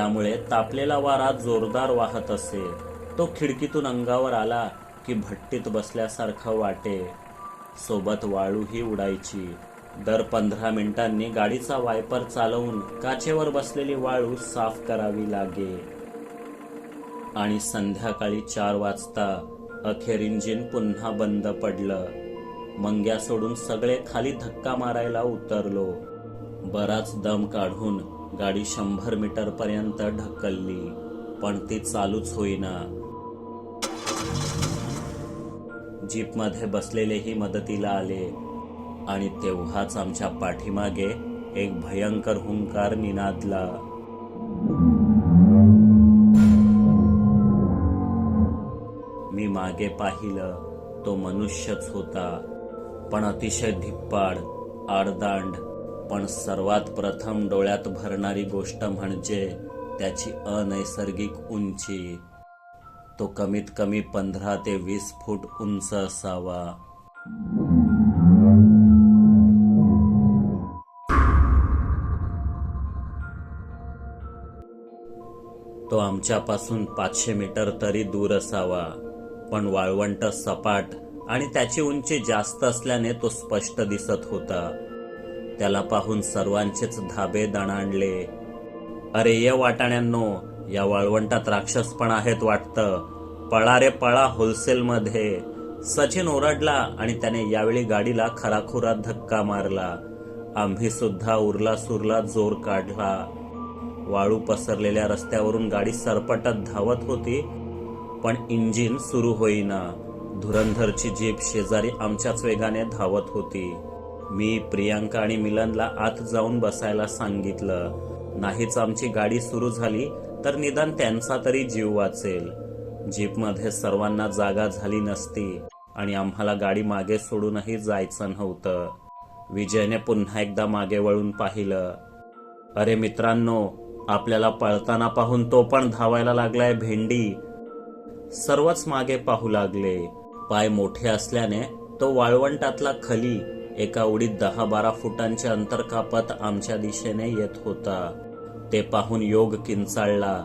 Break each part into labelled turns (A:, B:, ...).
A: त्यामुळे तापलेला वारा जोरदार वाहत असे. तो खिडकीतून अंगावर आला की भट्टीत बसल्यासारखं वाटे. सोबत वाळूही उडायची. दर पंधरा मिनिटांनी गाडीचा वायपर चालवून काचेवर बसलेली वाळू साफ करावी लागे. आणि संध्याकाळी चार वाजता अखेर इंजिन पुन्हा बंद पडलं. मंग्या सोडून सगळे खाली धक्का मारायला उतरलो. बराच दम काढून गाडी शंभर मीटर पर्यंत ढकलली पण ती चालूच होईना. जीपमध्ये बसलेलेही मदतीला आले आणि तेव्हाच आमच्या पाठीमागे एक भयंकर हुंकार निनादला. मी मागे पाहिलं तो मनुष्यच होता पण अतिशय धिप्पाड आडदांड पण सर्वात प्रथम डोळ्यात भरणारी गोष्ट म्हणजे त्याची अनैसर्गिक उंची. तो कमीत कमी पंधरा ते वीस फूट उंच असावा. तो आमच्यापासून पाचशे मीटर तरी दूर असावा. पण वाळवंट सपाट आणि त्याची उंची जास्त असल्याने तो स्पष्ट दिसत होता. त्याला पाहून सर्वांचेच धाबे दणाणले अरे ये वाटाण्यांनो या वाळवंटात राक्षस पण आहेत वाटतं. पळा रे पळा होलसेलमध्ये. सचिन ओरडला आणि त्याने यावेळी गाडीला खराखुरा धक्का मारला. आम्ही सुद्धा उरला सुरला जोर काढला. वाळू पसरलेल्या रस्त्यावरून गाडी सरपटत धावत होती पण इंजिन सुरू होईना. धुरंधरची जीप शेजारी आमच्याच वेगाने धावत होती. मी प्रियांका आणि मिलनला आत जाऊन बसायला सांगितलं. नाहीच आमची गाडी सुरू झाली तर निदान त्यांचा तरी जीव वाचेल. जीपमध्ये सर्वांना जागा झाली नसती आणि आम्हाला गाडी मागे सोडूनही जायचं नव्हतं. विजयने पुन्हा एकदा मागे वळून पाहिलं. अरे मित्रांनो आपल्याला पळताना पाहून तो पण धावायला लागलाय भेंडी. सर्वच मागे पाहू लागले. पाय मोठे असल्याने तो वाळवंटातला खली एका उडीत दहा बारा फुटांचे अंतर कापत आमच्या दिशेने येत होता. ते पाहून योग किंचाळला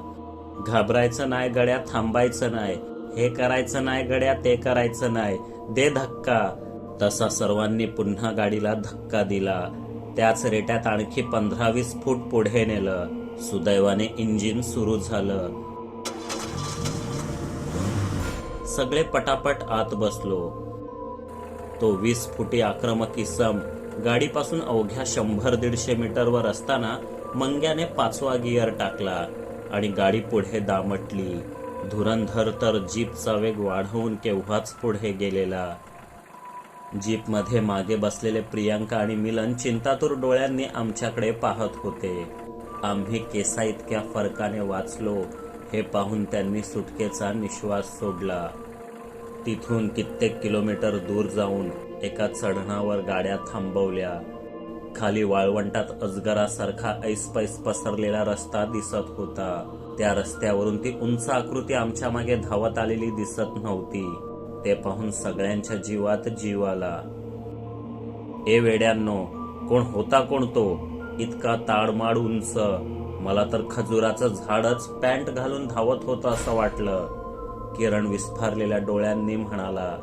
A: घाबरायचं नाही गड्या थांबायचं नाही. हे करायचं नाही गड्या ते करायचं नाही. दे धक्का. तसा सर्वांनी पुन्हा गाडीला धक्का दिला. त्याच रेट्यात आणखी पंधरा वीस फूट पुढे नेलं. सुदैवाने इंजिन सुरू झालं. सगळे पटापट आत बसलो. तो वीस फुटी आक्रमक इसम गाडीपासून अवघ्या शंभर दीडशे मीटरवर असताना मंग्याने पाचवा गिअर टाकला आणि गाडी पुढे दामटली. धुरंधर तर जीपचा वेग वाढवून केव्हाच पुढे गेलेला? जीपमध्ये मागे बसलेले प्रियांका आणि मिलन चिंतातूर डोळ्यांनी आमच्याकडे पाहत होते. आम्ही केसा इतक्या फरकाने वाचलो. हे पाहून त्यांनी सुटकेचा निश्वास सोडला. तिथून कित्येक किलोमीटर दूर जाऊन एका चढणावर गाड्या थांबवल्या. खाली वाळवंटात अजगरासारखा ऐसपैस पसरलेला रस्ता दिसत होता. त्या रस्त्यावरून ती उंच आकृती आमच्या मागे धावत आलेली दिसत नव्हती. ते पाहून सगळ्यांच्या जीवात जीव आला. ए वेड्यांनो कोण होता कोण तो? इतका ताडमाड उंच. मला तर खजुराचं झाडच पॅन्ट घालून धावत होतं असं वाटलं. किरण विस्फारलेल्या डोळ्यांनी म्हणाला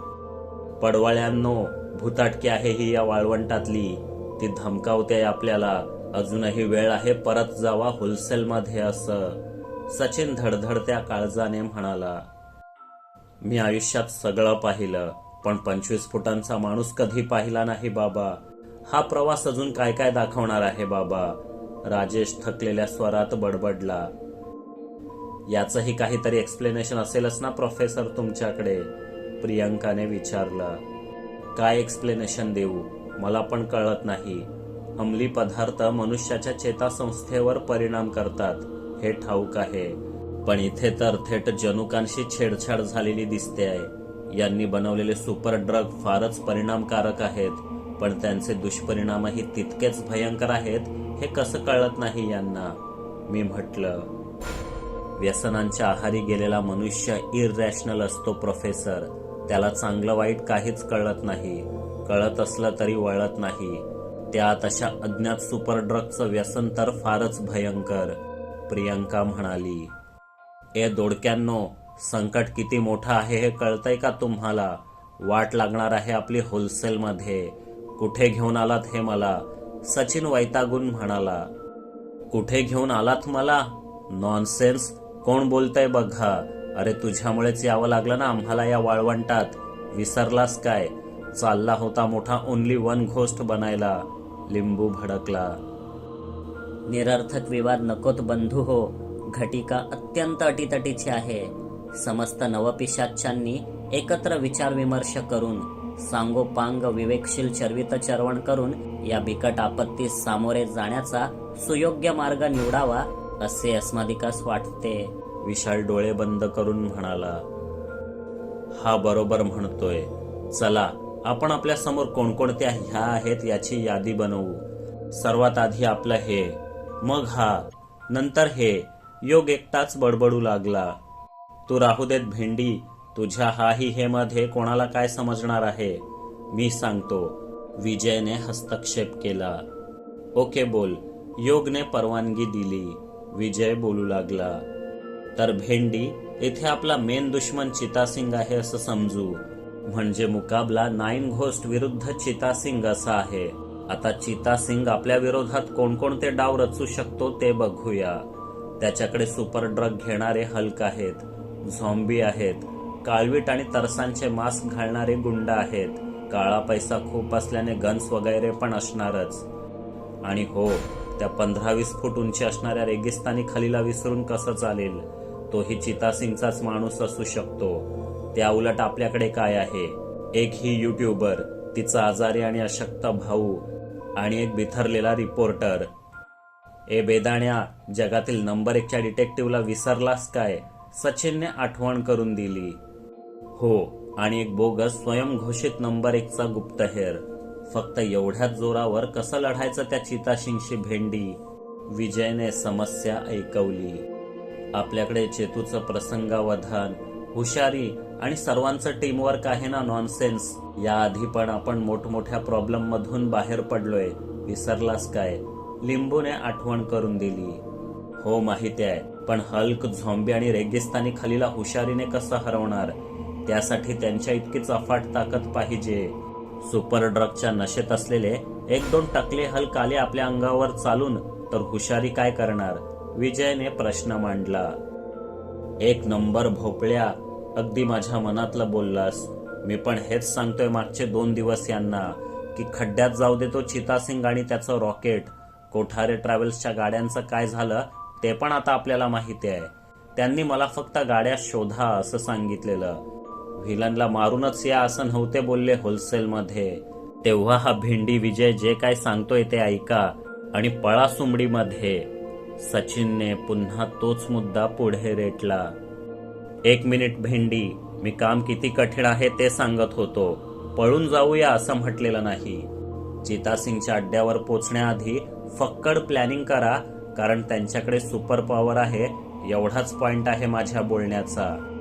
A: पडवाळ्यांनो भूताटकी आहे ही या वाळवंटातली. ती धमकावते आपल्याला. अजूनही वेळ आहे परत जावा होलसेलमध्ये असं. सचिन धडधडत्या काळजाने म्हणाला मी आयुष्यात सगळं पाहिलं पण पंचवीस फुटांचा माणूस कधी पाहिला नाही बाबा. हा प्रवास अजून काय काय दाखवणार आहे बाबा? राजेश थकलेल्या स्वरात बडबडला याचंही काहीतरी एक्सप्लेनेशन असेलच ना प्रोफेसर तुमच्याकडे? प्रियंकाने विचारलं. काय एक्सप्लेनेशन देऊ? मला पण कळत नाही. अंमली पदार्थ मनुष्याच्या चेतासंस्थेवर परिणाम करतात. हे ठाऊक आहे. पण इथे तर थेट जनुकांशी छेडछाड झालेली दिसते आहे. यांनी बनवलेले सुपर ड्रग फारच परिणामकारक आहेत. पण त्यांचे दुष्परिणामही तितकेच भयंकर आहेत हे कसं कळत नाही यांना? मी म्हटलं. व्यसनांच्या आहारी गेलेला मनुष्य इररॅशनल असतो प्रोफेसर त्याला चांगलं वाईट काहीच कळत नाही. कळत असलं तरी वळत नाही. त्यात अशा अज्ञात सुपर ड्रगचं व्यसन तर फारच भयंकर प्रियंका म्हणाली. ए दोडक्यांनो संकट किती मोठं आहे हे कळतंय का तुम्हाला? वाट लागणार आहे आपली होलसेलमध्ये. कुठे घेऊन आलात हे मला? सचिन वैतागून म्हणाला. कुठे घेऊन आलात मला? नॉनसेन्स. कोण बोलतय बघा अरे तुझ्यामुळेच यावं लागलं ना आम्हाला या वाळवंटात. विसरलास काय? चालला होता मोठा ओनली वन घोस्ट बनायला. लिंबू भडकला.
B: निरर्थक विवाद नकोत बंधू हो. घटिका अत्यंत अटीतटीची आहे. समस्त नवपिशाच्यांनी एकत्र विचारविमर्श करून सांगोपांग विवेकशील चर्वित चरवण करून या बिकट आपत्तीस सामोरे जाण्याचा सुयोग्य मार्ग निवडावा असे अस्मादिकास वाटते.
A: विशाल डोळे बंद करून म्हणाला हा बरोबर म्हणतोय. चला आपण आपल्यासमोर कोणकोणत्या ह्या आहेत याची यादी बनवू. सर्वात आधी आपलं हे मग हा. नंतर हे. योग एकटाच बडबडू लागला. तू राहू देत भेंडी तुझ्या हाही हे मध्ये कोणाला काय समजणार आहे? मी सांगतो. विजयने हस्तक्षेप केला. ओके बोल. योगने परवानगी दिली. विजय बोलू लागला. तर भेंडी येथे आपला मेन दुश्मन चितासिंग आहे असं समजू. म्हणजे मुकाबला नाईन घोस्ट विरुद्ध चितासिंग असा आहे. आता चितासिंग आपल्या विरोधात कोणकोणते डाव रचू शकतो ते बघूया. त्याच्याकडे सुपर ड्रग घेणारे हल्क आहेत झॉम्बी आहेत काळवीट आणि तरसांचे मास्क घालणारे गुंड आहेत. काळा पैसा खूप असल्याने गन्स वगैरे पण असणारच. आणि हो त्या पंधरा वीस फूट उंची असणाऱ्या रेगिस्तानी खलीला विसरून कसं चालेल? तोही चितासिंगचाच माणूस असू शकतो. त्या उलट आपल्याकडे काय आहे? एक ही युट्यूबर तिचा आजारी आणि अशक्त भाऊ आणि एक बिथरलेला रिपोर्टर. ए बेदाण्या जगातील नंबर एकच्या डिटेक्टिव्हला विसरलास काय? सचिनने आठवण करून दिली. हो आणि एक बोगस स्वयंघोषित नंबर एकचा गुप्तहेर. फक्त एवढ्याच जोरावर कसं लढायचं त्या चिताशिंगशी भेंडी? विजयने समस्या ऐकवली. आपल्याकडे चेतूचं प्रसंगावधान हुशारी आणि सर्वांचं टीमवर्क आहे ना नॉनसेन्स याआधी पण आपण मोठमोठ्या प्रॉब्लेम मधून बाहेर पडलोय. विसरलास काय? लिंबूने आठवण करून दिली. हो माहिती आहे. पण हल्क झॉम्बी आणि रेगिस्तानी खालीला हुशारीने कसं हरवणार? त्यासाठी त्यांच्या इतकीच अफाट ताकद पाहिजे. सुपर ड्रगच्या नशेत असलेले एक दोन टकले हलकाले आपल्या अंगावर चालून तर हुशारी काय करणार? विजयने प्रश्न मांडला. एक नंबर भोपळ्या अगदी माझ्या मनातलं बोललास. मी पण हेच सांगतोय मागचे दोन दिवस यांना की खड्ड्यात जाऊ दे तो चितासिंग आणि त्याचं रॉकेट. कोठारे ट्रॅव्हल्सच्या गाड्यांचं काय झालं ते पण आता आपल्याला माहिती आहे. त्यांनी मला फक्त गाड्या शोधा असं सांगितलेलं. व्हिलनला मारूनच या असं नव्हते बोलले होलसेलमध्ये. तेव्हा हा भेंडी विजय जे काय सांगतोय ते ऐका आणि पळा सुमडीमध्ये. सचिनने पुन्हा तोच मुद्दा पुढे रेटला. एक मिनिट भेंडी मी काम किती कठीण आहे ते सांगत होतो. पळून जाऊया असं म्हटलेलं नाही. चितासिंगच्या अड्ड्यावर पोचण्याआधी फक्कड प्लॅनिंग करा कारण त्यांच्याकडे सुपर पॉवर आहे एवढाच पॉइंट आहे माझ्या बोलण्याचा.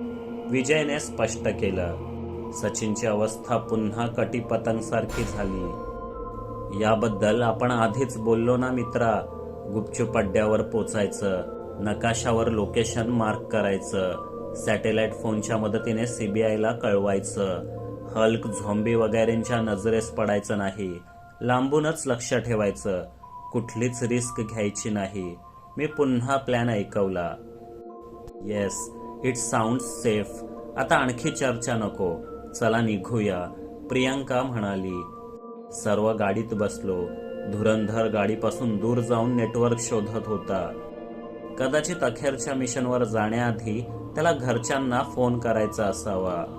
A: विजयने स्पष्ट केलं सचिनची अवस्था पुन्हा कटीपतंगसारखी झाली. याबद्दल आपण आधीच बोललो ना मित्रा? गुपचूप अड्ड्यावर पोचायचं नकाशावर लोकेशन मार्क करायचं सॅटेलाइट फोनच्या मदतीने सीबीआयला कळवायचं हल्क झोंबी वगैरेंच्या नजरेस पडायचं नाही लांबूनच लक्ष ठेवायचं कुठलीच रिस्क घ्यायची नाही. मी पुन्हा प्लॅन ऐकवला. येस इट साऊंड सेफ आता आणखी चर्चा नको. चला निघूया. प्रियांका म्हणाली सर्व गाडीत बसलो. धुरंधर गाडीपासून दूर जाऊन नेटवर्क शोधत होता. कदाचित अखेरच्या मिशनवर जाण्याआधी त्याला घरच्यांना फोन करायचा असावा.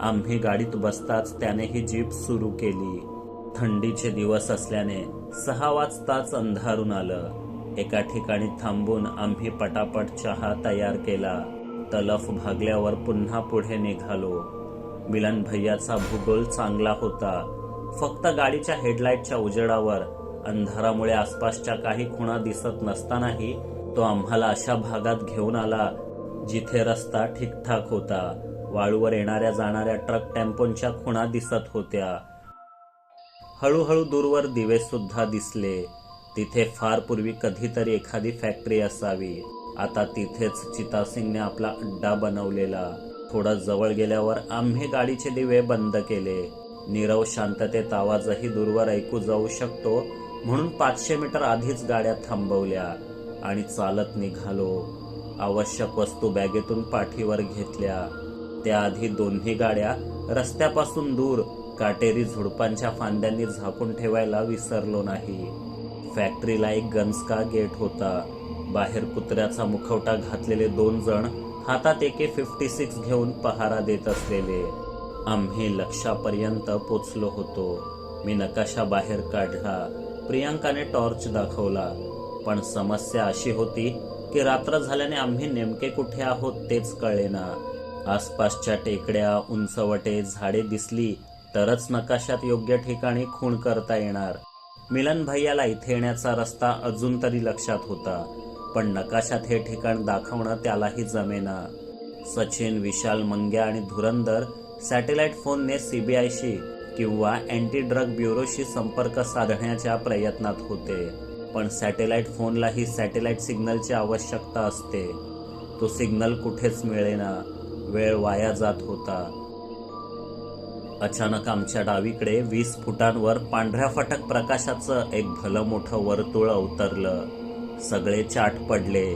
A: आम्ही गाडीत बसताच त्याने ही जीप सुरू केली. थंडीचे दिवस असल्याने सहा वाजताच अंधारून आलं. एका ठिकाणी थांबून आम्ही पटापट चहा तयार केला. तलफ भागल्यावर पुन्हा पुढे निघालो. मिलन भैयाचा भूगोल चांगला होता. फक्त गाडीच्या हेडलाईटच्या उजेडावर अंधारामुळे आसपासच्या काही खुणा दिसत नसतानाही तो आम्हाला अशा भागात घेऊन आला जिथे रस्ता ठीकठाक होता. वाळूवर येणाऱ्या जाणाऱ्या ट्रक टेम्पोंच्या खुणा दिसत होत्या. हळूहळू दूरवर दिवे सुद्धा दिसले. तिथे फार पूर्वी कधीतरी एखादी फॅक्टरी असावी. आता तिथेच चितासिंगने आपला अड्डा बनवलेला. थोडा जवळ गेल्यावर आम्ही गाडीचे दिवे बंद केले. नीरव शांततेत आवाजही दूरवर ऐकू जाऊ शकतो म्हणून पाचशे मीटर आधीच गाड्या थांबवल्या आणि चालत निघालो. आवश्यक वस्तू बॅगेतून पाठीवर घेतल्या. त्याआधी दोन्ही गाड्या रस्त्यापासून दूर काटेरी झुडपांच्या फांद्यांनी झाकून ठेवायला विसरलो नाही. फॅक्टरीला एक गन्सका गेट होता. बाहेर कुत्र्याचा मुखवटा घातलेले दोन जण हातात एके फिफ्टी सिक्स घेऊन पहारा देत असलेले. आम्ही लक्षापर्यंत पोचलो होतो. मी नकाशा बाहेर काढला. प्रियांकाने टॉर्च दाखवला. पण समस्या अशी होती की रात्र झाल्याने आम्ही नेमके कुठे आहोत तेच कळेना. आसपासच्या टेकड्या उंचवटे झाडे दिसली तरच नकाशात योग्य ठिकाणी खूण करता येणार. मिलन भैयाला इथे येण्याचा रस्ता अजून तरी लक्षात होता. पण नकाशात हे ठिकाण दाखवणं त्यालाही जमेना. सचिन विशाल मंग्या आणि धुरंदर सॅटेलाइट फोनने सीबीआयशी किंवा अँटी ड्रग ब्युरोशी संपर्क साधण्याच्या प्रयत्नात होते. पण सॅटेलाइट फोनलाही सॅटेलाइट सिग्नलची आवश्यकता असते. तो सिग्नल कुठेच मिळेना. वेळ वाया जात होता. अचानक आमच्या डावीकडे वीस फुटांवर पांढऱ्या फटक प्रकाशाचं एक भलं मोठं वर्तुळ अवतरलं. सगळे चाट पडले.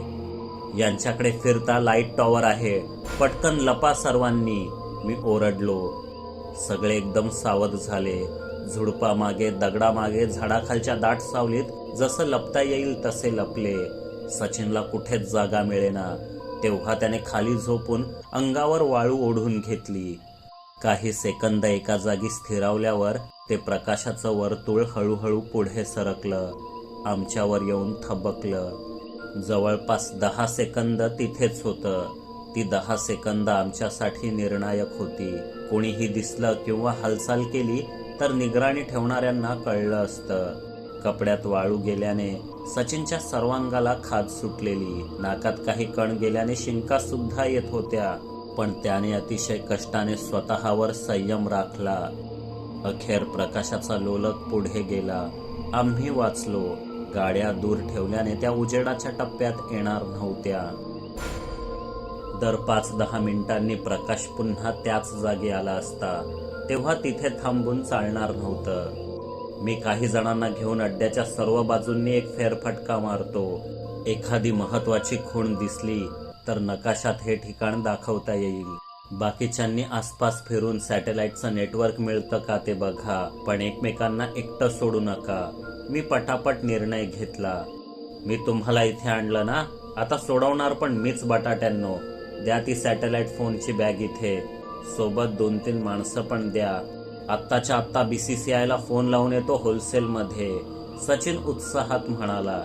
A: यांच्याकडे फिरता लाइट टॉवर आहे. पटकन लपा सर्वांनी. मी ओरडलो. सगळे एकदम सावध झाले. झुडपामागे दगडामागे झाडाखालच्या दाट सावलीत जसं लपता येईल तसे लपले. सचिनला कुठेच जागा मिळेना. तेव्हा त्याने खाली झोपून अंगावर वाळू ओढून घेतली. काही सेकंद एका जागी स्थिरावल्यावर ते प्रकाशाचं वर्तुळ हळूहळू पुढे सरकलं. आमच्यावर येऊन थबकलं. जवळपास दहा सेकंद तिथेच होतं. ती दहा सेकंद आमच्यासाठी निर्णायक होती. कोणीही दिसलं किंवा हालचाल केली तर निगराणी ठेवणाऱ्यांना कळलं असतं. कपड्यात वाळू गेल्याने सचिनच्या सर्वांगाला खाज सुटलेली. नाकात काही कण गेल्याने शिंका सुद्धा येत होत्या. पण त्याने अतिशय कष्टाने स्वतःवर संयम राखला. अखेर प्रकाशाचा लोलक पुढे गेला. आम्ही वाचलो. गाड्या दूर ठेवल्याने त्या उजेडाच्या टप्प्यात येणार नव्हत्या. दर पाच दहा मिनिटांनी प्रकाश पुन्हा त्याच जागी आला असता तेव्हा तिथे थांबून चालणार नव्हतं. मी काही जणांना घेऊन अड्ड्याच्या सर्व बाजूंनी एक फेरफटका मारतो. एखादी महत्वाची खूण दिसली तर नकाशात हे ठिकाण दाखवता येईल. बाकीच्यांनी आसपास फिरून सॅटेलाइटचं नेटवर्क मिळतं का ते बघा पण एकमेकांना एकटं सोडू नका. मी पटापट निर्णय घेतला. मी तुम्हाला इथे आणलं ना? आता सोडवणार पण मीच बटाट्यांनो. द्या ती सॅटेलाइट फोनची बॅग इथे. सोबत दोन तीन माणसं पण द्या. आत्ताच्या आत्ता बी सी सी आयला फोन लावून येतो होलसेलमध्ये. सचिन उत्साहात म्हणाला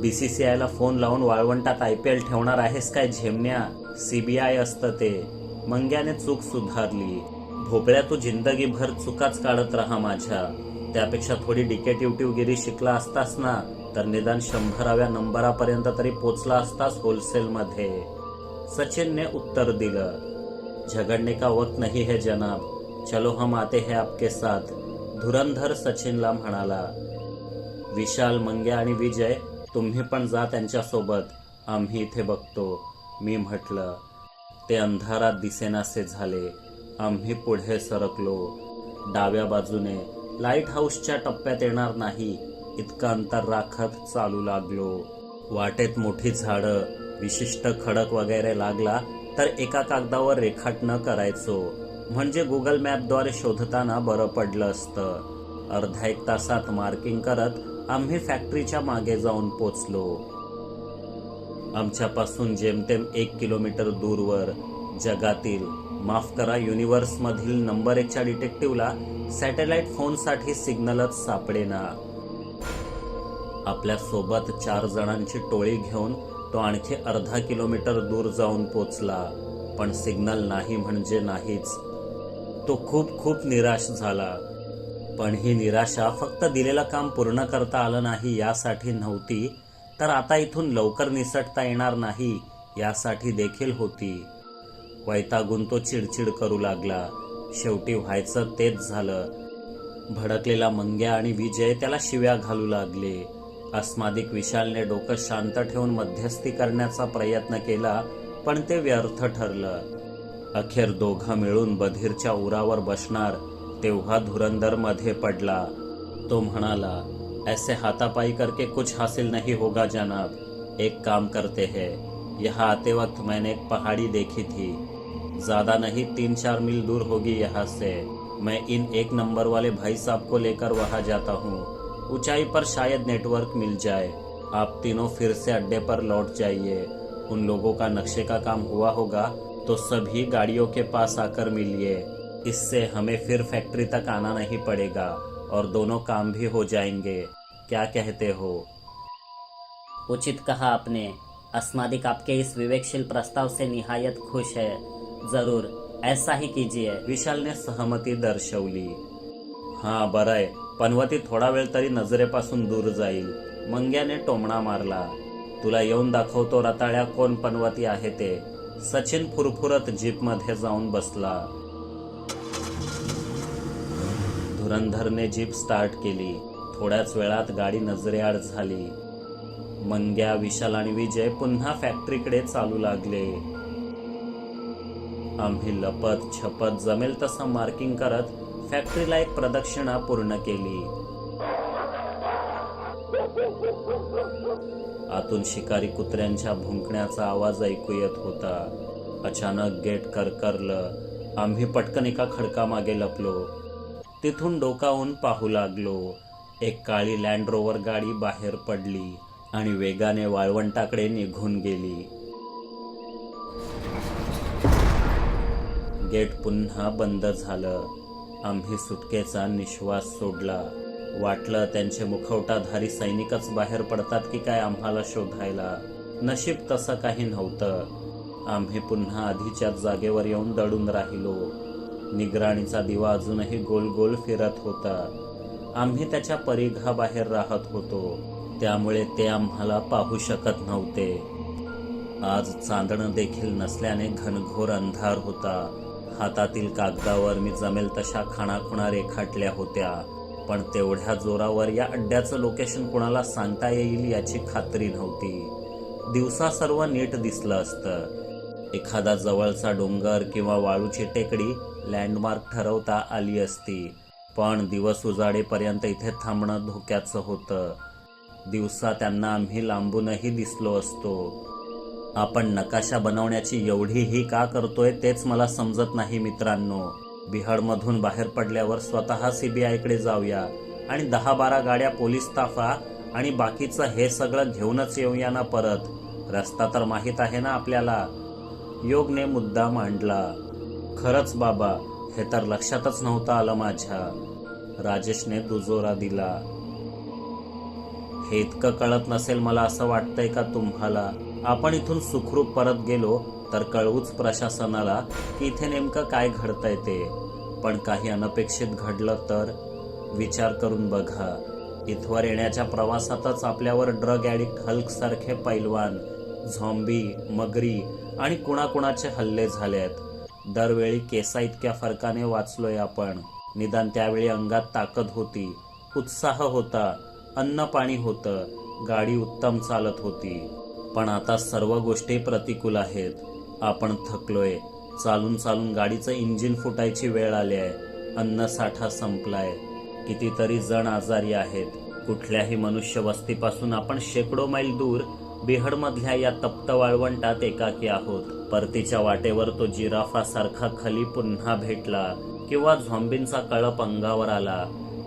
A: बी सी सी आयला फोन लावून वाळवंटात आय पी एल ठेवणार आहेस काय झेमण्या? सी बी आय असतं ते. मंग्याने चूक सुधारली. भोपळ्या तू जिंदगीभर चुकाच काढत राहा माझ्या. त्यापेक्षा थोडी डिकेटिव्हगिरी शिकला असतास ना तर निदान शंभराव्या नंबरापर्यंत तरी पोचला असतास होलसेलमध्ये. सचिनने उत्तर दिलं झगडणे का वक्त नाही हे जनाब चलो हम आते हैं आपके साथ धुरंधर सचिनला म्हणाला. विशाल मंग्या आणि विजय तुम्ही पण जा त्यांच्यासोबत आम्ही इथे बघतो मी म्हटलं. ते अंधारात दिसेनासे झाले. आम्ही पुढे सरकलो. डाव्या बाजूने लाइट हाऊसच्या टप्प्यात येणार नाही. इतकं अंतर राखत चालू लागलो. वाटेत मोठी झाडं विशिष्ट खडक वगैरे लागला तर एका कागदावर रेखाटनं करायचो. म्हणजे गुगल मॅपद्वारे शोधताना बरं पडलं असतं. अर्धा एक तासात मार्किंग करत आम्ही फॅक्टरीच्या मागे जाऊन पोचलो. आमच्यापासून जेमतेम एक किलोमीटर दूरवर जगातील माफ करा युनिव्हर्समधील नंबर एकच्या डिटेक्टिव्हला सॅटेलाइट फोनसाठी सिग्नलच सापडेना. आपल्यासोबत चार जणांची टोळी घेऊन तो आणखी अर्धा किलोमीटर दूर जाऊन पोचला पण सिग्नल नाही म्हणजे नाहीच. तो खूप खूप निराश झाला. पण ही निराशा फक्त दिलेलं काम पूर्ण करता आलं नाही यासाठी नव्हती तर आता इथून लवकर निसटता येणार नाही यासाठी देखील होती. वैतागून तो चिडचिड करू लागला. शेवटी व्हायचं तेच झालं. भडकलेला मंग्या आणि विजय त्याला शिव्या घालू लागले. अस्मादिक विशालने डोकं शांत ठेवून मध्यस्थी करण्याचा प्रयत्न केला पण ते व्यर्थ ठरलं. अखेर दोघं मिळून बधीरच्या उरावर बसणार तेव्हा धुरंधरमध्ये पडला. तो म्हणाला ऐसे हातापाई करके कुछ हासिल नहीं होगा जनाब. एक काम करते हैं. यहाँ आते वक्त मैंने एक पहाड़ी देखी थी। ज़्यादा नहीं, तीन चार मील दूर होगी यहाँ से। मैं इन एक नंबर वाले भाई साहब को लेकर वहाँ जाता हूँ। ऊंचाई पर शायद नेटवर्क मिल जाए। आप तीनों फिर से अड्डे पर लौट जाइए। उन लोगों का नक्शे का काम हुआ होगा तो सभी गाड़ियों के पास आकर मिलिए। इससे हमें फिर फैक्ट्री तक आना नहीं पड़ेगा, और दोनों काम भी हो जाएँगे। क्या कहते हो?
B: उचित कहा आपने। अस्मादिक आपके इस विवेकशील प्रस्ताव से निहायत खुश है। जरूर ऐसा ही कीजिए।
A: विशालने सहमती दर्शवली। हा आहे. पनवती थोडा वेळ तरी नजरेपासून दूर जाईल. मंग्याने टोमणा मारला. तुला येऊन दाखवतो रताळ्या कोण पनवती आहे ते. सचिन फुरफुरत जीपमध्ये जाऊन बसला. धुरंधरने जीप स्टार्ट केली. थोड्याच वेळात गाडी नजरेआड झाली. मंग्या विशाल आणि विजय पुन्हा फॅक्टरीकडे चालू लागले. आम्ही लपत छपत जमेल तसं मार्किंग करत फॅक्टरीला एक प्रदक्षिणा पूर्ण केली. आतून शिकारी कुत्र्यांच्या भुंकण्याचा आवाज ऐकू येत होता. अचानक गेट करकरलं. आम्ही पटकन एका खडका मागे लपलो. तिथून डोकावून पाहू लागलो. एक काळी लँड रोवर गाडी बाहेर पडली. आणि वेगाने वाळवंटाकडे निघून गेली. गेट पुन्हा बंद झालं. आम्ही सुटकेचा निश्वास सोडला. वाटलं त्यांचे मुखवटाधारी सैनिकच बाहेर पडतात की काय आम्हाला शोधायला. नशीब तसं काही नव्हतं. आम्ही पुन्हा आधीच्याच जागेवर येऊन दडून राहिलो. निगराणीचा दिवा अजूनही गोल गोल फिरत होता. आम्ही त्याच्या परिघाबाहेर राहत होतो. त्यामुळे ते आम्हाला पाहू शकत नव्हते. आज चांदणं देखील नसल्याने घनघोर अंधार होता. हातातील कागदावर मी जमेल तशा खाणाखुणा रेखाटल्या होत्या पण तेवढ्या जोरावर या अड्ड्याचं लोकेशन कुणाला सांगता येईल याची खात्री नव्हती. दिवसा सर्व नीट दिसलं असतं. एखादा जवळचा डोंगर किंवा वाळूची टेकडी लँडमार्क ठरवता आली असती पण दिवस उजाडेपर्यंत इथे थांबणं धोक्याचं होतं. दिवसा त्यांना आम्ही लांबूनही दिसलो असतो. आपण नकाशा बनवण्याची एवढी ही का करतोय तेच मला समजत नाही मित्रांनो. बिहाडमधून बाहेर पडल्यावर स्वतः सीबीआयकडे जाऊया आणि दहा बारा गाड्या पोलीस ताफा आणि बाकीचं हे सगळं घेऊनच येऊया ना परत. रस्ता तर माहीत आहे ना आपल्याला. योगने मुद्दा मांडला. खरंच बाबा हे तर लक्षातच नव्हतं आलं माझ्या. राजेशने दुजोरा दिला. हे इतकं कळत नसेल मला असं वाटतंय का तुम्हाला? आपण इथून सुखरूप परत गेलो तर कळवूच प्रशासनाला की इथे नेमकं काय घडतंय ते. पण काही अनपेक्षित घडलं तर? विचार करून बघा. इथवर येण्याच्या प्रवासातच आपल्यावर ड्रग ॲडिक्ट हल्क सारखे पैलवान झॉम्बी मगरी आणि कुणाकुणाचे हल्ले झालेत. दरवेळी केसा इतक्या फरकाने वाचलोय आपण. निदान त्यावेळी अंगात ताकद होती उत्साह होता. अन्न पाणी होतं गाडी उत्तम चालत होती. पण आता सर्व गोष्टी प्रतिकूल आहेत. आपण थकलोय. चालून चालून गाडीचं इंजिन फुटायची वेळ आली आहे. अन्न साठा संपलाय. कितीतरी जण आजारी आहेत. कुठल्याही मनुष्य वस्तीपासून आपण शेकडो मैल दूर बिहडमधल्या या तप्त वाळवंटात एकाकी आहोत. परतीच्या वाटेवर तो जिराफा सारखा खली पुन्हा भेटला किंवा झॉम्बींचा कळप अंगावर आला.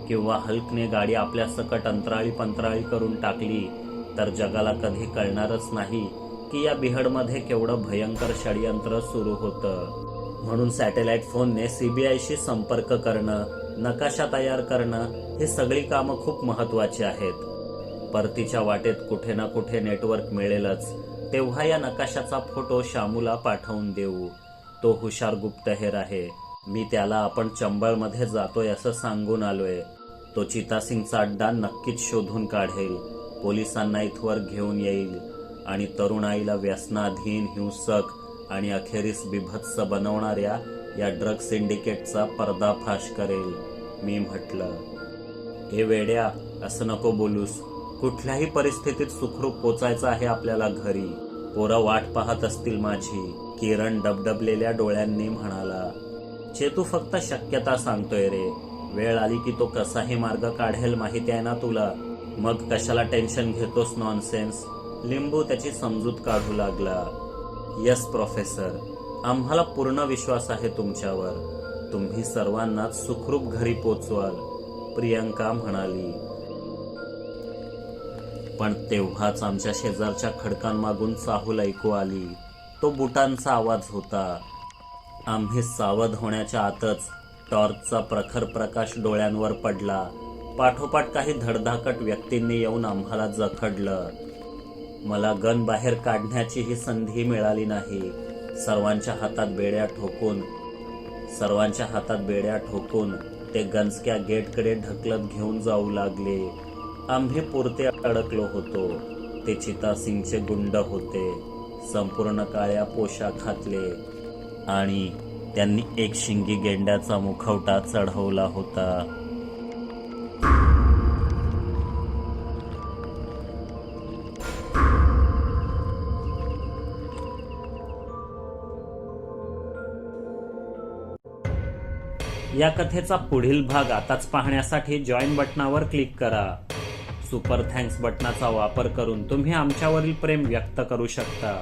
A: किंवा हल्कने गाडी आपल्या सकट अंतराळी पंतराळी करून टाकली तर जगाला कधी कळणारच नाही की या बिहडमध्ये केवढं भयंकर षडयंत्र सुरू होतं. म्हणून सॅटेलाइट फोनने सीबीआयशी संपर्क करणं नकाशा तयार करणं हे सगळी कामं खूप महत्वाची आहेत. परतीच्या वाटेत कुठे ना कुठे नेटवर्क मिळेलच. तेव्हा या नकाशाचा फोटो शामूला पाठवून देऊ. तो हुशार गुप्तहेर आहे. मी त्याला आपण चंबळमध्ये जातोय असं सांगून आलोय. तो चितासिंगचा अड्डा नक्कीच शोधून काढेल. पोलिसांना इथवर घेऊन येईल. आणि तरुणाईला व्यसनाधीन हिंसक आणि अखेरीस बिभत्स बनवणाऱ्या या ड्रग सिंडिकेटचा पर्दाफाश करेल मी म्हटलं. हे वेड्या असं नको बोलूस. कुठल्याही परिस्थितीत सुखरूप पोचायचं आहे आपल्याला घरी. पोरं वाट पाहत असतील माझी किरण डबडबलेल्या डोळ्यांनी म्हणाला. चेतू फक्त शक्यता सांगतोय रे. वेळ आली की तो कसाही मार्ग काढेल माहिती आहे ना तुला. मग कशाला टेन्शन घेतोस नॉनसेन्स लिंबू त्याची समजूत काढू लागला. यस प्रोफेसर आम्हाला पूर्ण विश्वास आहे तुमच्यावर. तुम्ही सर्वांनाच सुखरूप घरी पोचवाल प्रियंका म्हणाली. पण तेव्हाच आमच्या शेजारच्या खडकांमागून चाहूल ऐकू आली. तो बुटांचा आवाज होता. आम्ही सावध होण्याच्या आतच टॉर्चचा प्रखर प्रकाश डोळ्यांवर पडला. पाठोपाठ काही धडधाकट व्यक्तींनी येऊन आम्हाला जखडलं. मला गन बाहेर काढण्याची ही संधी मिळाली नाही. सर्वांच्या हातात बेड्या ठोकून सर्वांच्या हातात बेड्या ठोकून ते गंजक्या गेटकडे ढकलत घेऊन जाऊ लागले. आम्ही पुरते अडकलो होतो. ते चिता सिंगचे गुंड होते. संपूर्ण काळ्या पोशाखातले. आणि त्यांनी एक शिंगी गेंड्याचा मुखवटा चढवला होता. या कथेचा पुढील भाग आताच पाहण्यासाठी जॉईन बटनावर क्लिक करा. सुपर थँक्स बटनाचा वापर करून तुम्ही आमच्यावरील प्रेम व्यक्त करू शकता.